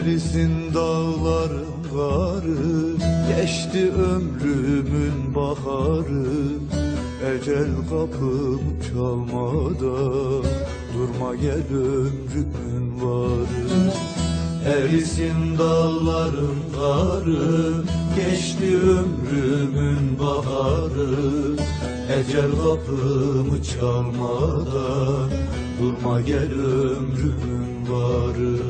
Erisin dağların karı Geçti ömrümün baharı. Ecel kapım çalmadan Durma gel ömrümün varı. Erisin dağların karı Geçti ömrümün baharı. Ecel kapımı çalmadan Durma gel ömrümün varı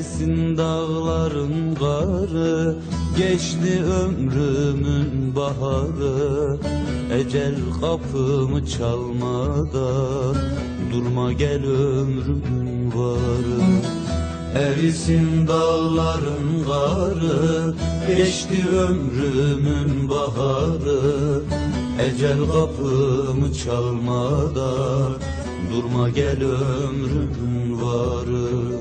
Erisin dağların karı Geçti ömrümün baharı. Ecel kapımı çalmadan Durma gel ömrümün varı. Erisin dağların karı Geçti ömrümün baharı. Ecel kapımı çalmadan Durma gel ömrümün varı